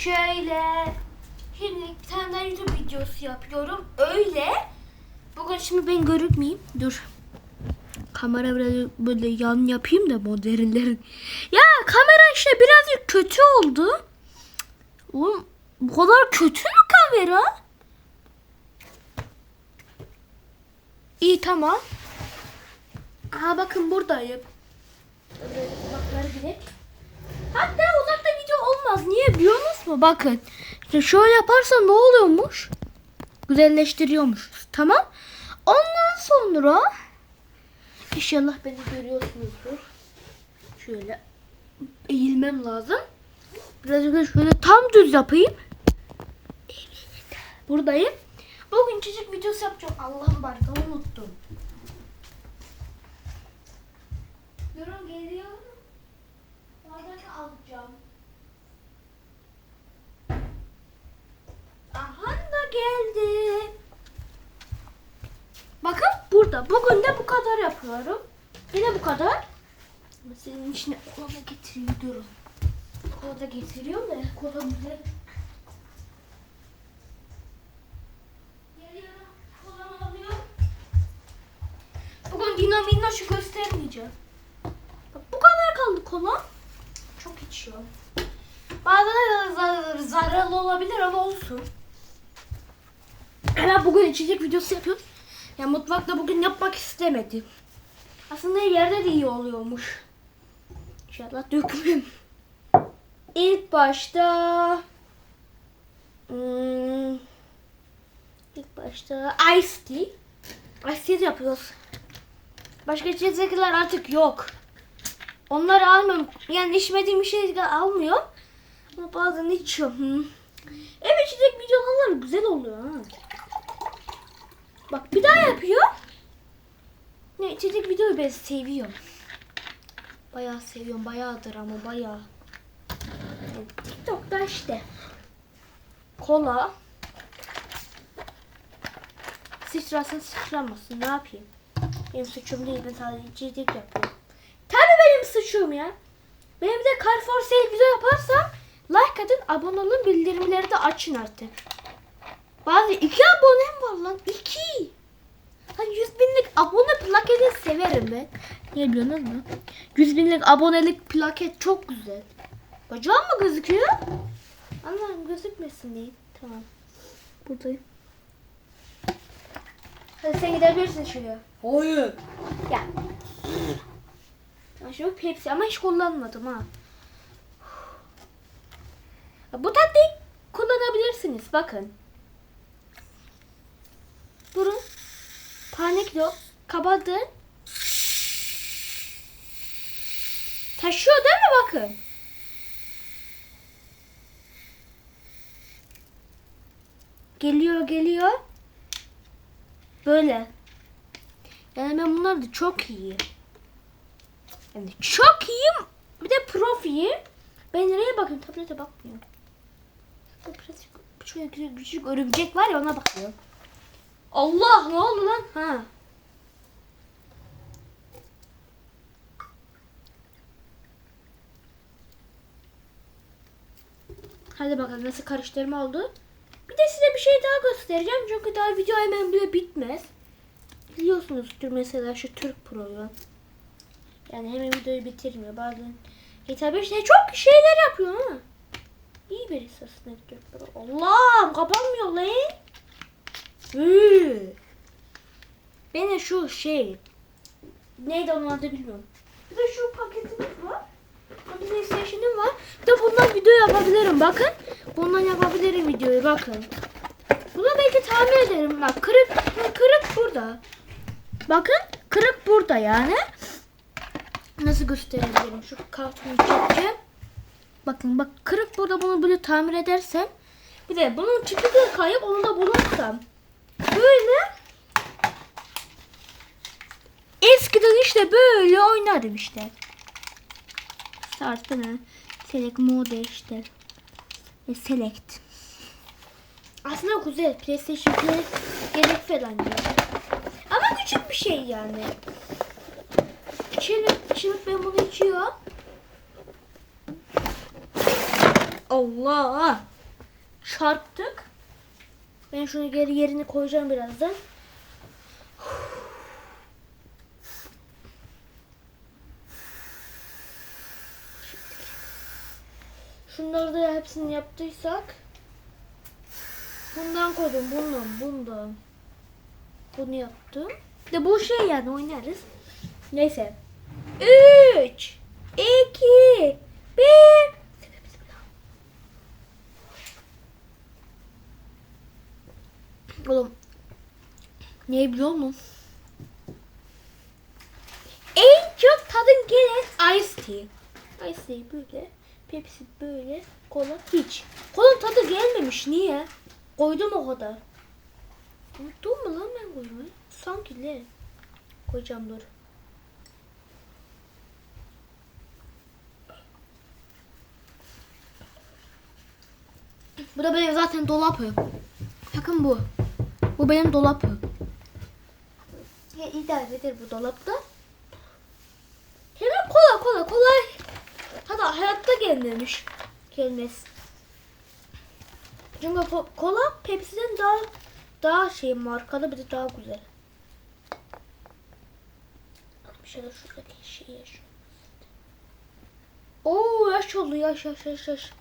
Şöyle. Şimdi bir tane daha YouTube videosu yapıyorum. Öyle. Bugün şimdi ben görükmeyeyim. Dur. Kamera biraz böyle yan yapayım da modellerin. Ya kamera işte birazcık kötü oldu. Oğlum bu kadar kötü mü kamera? İyi tamam. Aha bakın buradayım. Böyle uzakları direkt. Hatta olmaz. Niye biliyorsunuz mu? Bakın. İşte şöyle yaparsa ne oluyormuş? Güzelleştiriyormuş. Tamam. Ondan sonra İnşallah beni görüyorsunuzdur. Şöyle eğilmem lazım. Birazcık şöyle tam düz yapayım. Evet. Buradayım. Bugün çocuk videosu yapacağım. Allah'ım barka unuttum. Durun geliyorum. Bardak alacağım. Aha da geldi. Bakın burada. Bugün de bu kadar yapıyorum. Yine bu kadar. Ama Senin içine kola getiriyor durun. Kola da getiriyorum da kola alıyorum. Bugün Dino Minnoş'u göstermeyeceğim. Bak bu kadar kaldı kola. Çok içiyorum. Bazen zar- zararlı olabilir ama olsun. Ben bugün içecek videosu yapıyorum. Ya mutfakta bugün yapmak istemedim. Aslında yerde de iyi oluyormuş. İnşallah dökmem. İlk başta hmm, ilk başta ice tea. Ice tea yapıyoruz. Başka içecekler artık yok. Onları almıyorum. Yani içmediğim bir şey almıyorum. Ama bazen içiyorum. Hı. Ev içecek videolar güzel oluyor ha. Bak bir daha yapıyor. Ne içecek videoyu ben seviyorum. Bayağı seviyorum. Bayağıdır ama bayağı. Yani TikTok'ta işte. Kola. Sıçrasın sıçramasın. Ne yapayım? Benim suçum değil. Ben sadece içecek yapıyorum. Tabii benim suçum ya. Benim de Carrefour sale video yaparsam like atın, abone olun, bildirimleri de açın artık. Bazı iki abonem var lan. iki. Lan 100 binlik abone plaketi severim ben. Ne biliyorsunuz mu? 100 binlik abonelik plaket çok güzel. Bacağım mı gözüküyor? Allah'ım gözükmesin diye. Tamam. Buradayım. Hadi sen gidebilirsin şuraya. Hayır. Ya. Ya şu Pepsi ama hiç kullanmadım ha. Bu tatlıyı kullanabilirsiniz. Bakın. Durun. Panik yok. Kapadı. Taşıyor değil mi bakın? Geliyor geliyor. Böyle. Yani ben bunlar da çok iyi. Yani çok iyiyim. Bir de profiyim. Ben nereye bakıyorum? Tablete bakmıyorum. Şöyle küçük örümcek var ya ona bakıyorum. Allah ne oldu lan? Ha. Hadi bakalım nasıl karıştırma oldu. Bir de size bir şey daha göstereceğim. Çünkü daha video hemen bile bitmez. Biliyorsunuzdur mesela şu Türk Pro'yu. Yani hemen videoyu bitirmiyor. Bazen GTA 5'te çok şeyler yapıyor ha. İyi birisi aslında Türk Pro. Allah'ım kapanmıyor lan. Hı. Ben de şu şey neydi onun adı bilmiyorum. Bir de şu paketimiz var. PlayStation'ım var. Bir de bundan video yapabilirim bakın. Bundan yapabilirim videoyu bakın. Bunu belki tamir ederim. Bak kırık kırık burada. Bakın kırık burada yani. Nasıl gösterebilirim? Şu kartonu çekeceğim. Bakın bak kırık burada bunu böyle tamir edersem. Bir de bunun çıkıklığı kayıp onu da bulursam. Böyle eskiden işte böyle oynardım işte. Start ne? Select mode işte. E, select. Aslında güzel. PlayStation Play gerek falan diyor. Ama küçük bir şey yani. Şimdi, şimdi ben bunu içiyor. Allah. Çarptık. Ben şunu geri yerine koyacağım birazdan. Şunları da hepsini yaptıysak bundan koydum bundan bundan bunu yaptım. De bu şey yani oynarız. Neyse. 3 2 1 Oğlum ne biliyor musun? En çok tadın gelen Ice Tea. Ice Tea böyle. Pepsi böyle. Kola hiç. Kola tadı gelmemiş. Niye? Koydum o kadar. Unuttum mu lan ben koymayı? Sanki ne? Koyacağım dur. Bu da benim zaten dolapım. Bakın bu. Bu benim dolapım. Ya idare eder bu dolapta. Hemen kola kola kolay. Hayatta gelmemiş. Gelmez. Çünkü ko- kola Pepsi'den daha daha şey markalı bir de daha güzel. Bir şeyler şuradaki şey yaş. Oo yaş oldu yaş yaş yaş yaş.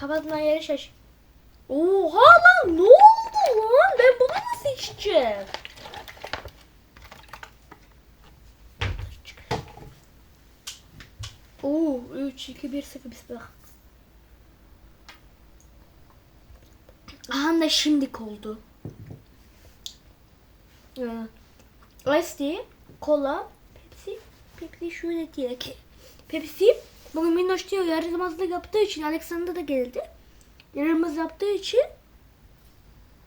Kapatma yeri şaş. Oha lan ne oldu lan? Ben bunu nasıl içeceğim? Oo 3 2 1 0 bismillah. Aha da şimdik oldu. Ice kola, Pepsi, Pepsi şöyle diye ki. Pepsi bugün Minnoş diyor yaramazlık yaptığı için Alexander da geldi. Yaramaz yaptığı için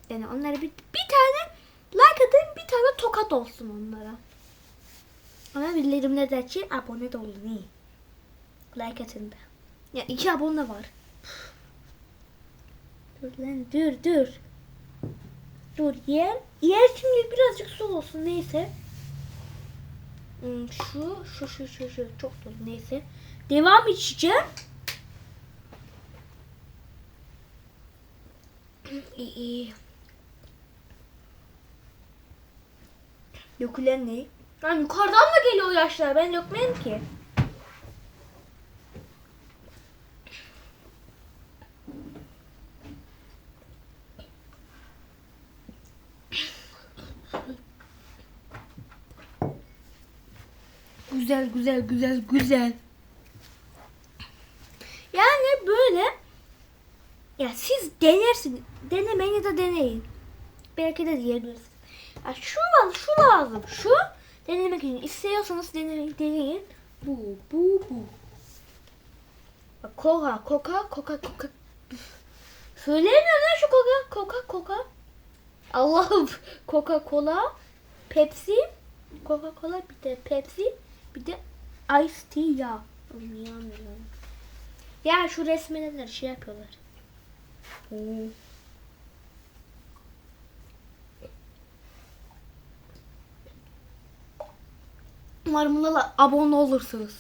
yani onlara bir, bir tane like atın bir tane tokat olsun onlara. Ama bildirimler de için abone de olun iyi. Like. Ya iki abone var. Dur lan dur dur. Dur yer. Yer şimdi birazcık su olsun neyse. Hmm, Şu şu şu şu şu çok dolu neyse. Devam içeceğim. İyi iyi. Dökülen ne? Lan yukarıdan mı geliyor yaşlar? Ben dökmem ki. Güzel güzel güzel güzel. Yani böyle ya siz denersiniz. Denemeyin ya da deneyin. Belki de diyebilirsiniz. Ya şu var, şu lazım. Şu denemek için istiyorsanız deneyin, deneyin. Bu, bu, bu. Bak Coca, Coca, Coca, Coca. Söyleyemiyorum lan şu Coca, Coca, Coca. Allah'ım. Coca Cola, Pepsi, Coca Cola bir de Pepsi, bir de Ice Tea ya. Anlayamıyorum. Ya şu resmedenler şey yapıyorlar. Hmm. Umarım buna abone olursunuz.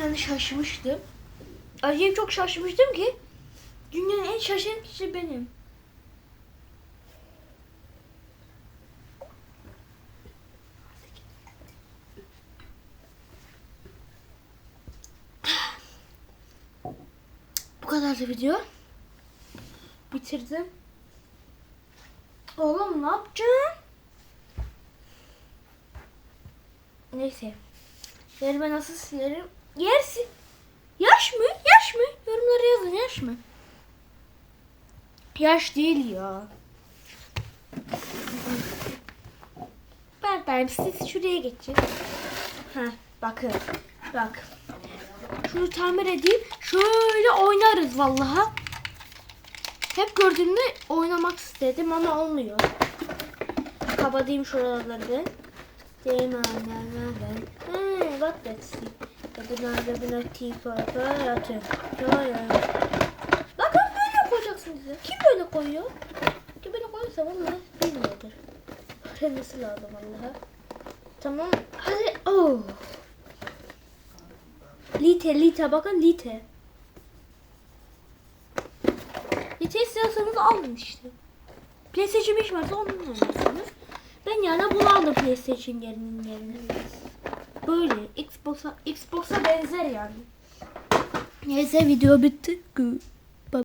Yani şaşmıştım. Acayip çok şaşmıştım ki dünyanın en kişi benim. Bu kadardı video. Bitirdim. Oğlum ne yapacağım? Neyse. Yerime nasıl silerim? Yersin. Yaş mı? Yaş mı? Yorumlara yazın yaş mı? Yaş değil ya. Ben ben siz şuraya geçin. Ha bakın. Bak. Şunu tamir edeyim. Şöyle oynarız vallaha. Hep gördüğümde oynamak istedim ama olmuyor. Kapatayım şuraları. Değil mi? Hmm, bak that's it. Tifa hayatı. Ya ya. Bakın böyle koyacaksın bize. Kim böyle koyuyor? Kim böyle koyuyorsa vallahi bilmiyordur. Öğrenmesi lazım vallahi. Tamam. Hadi. Oh. Lite lite bakın lite. GTA istiyorsanız alın işte. PlayStation 5 varsa onu oynarsınız. Ben yani bunu PlayStation yerinin yerine. Böyle Xbox'a Xbox'a benzer yani. Neyse video bitti.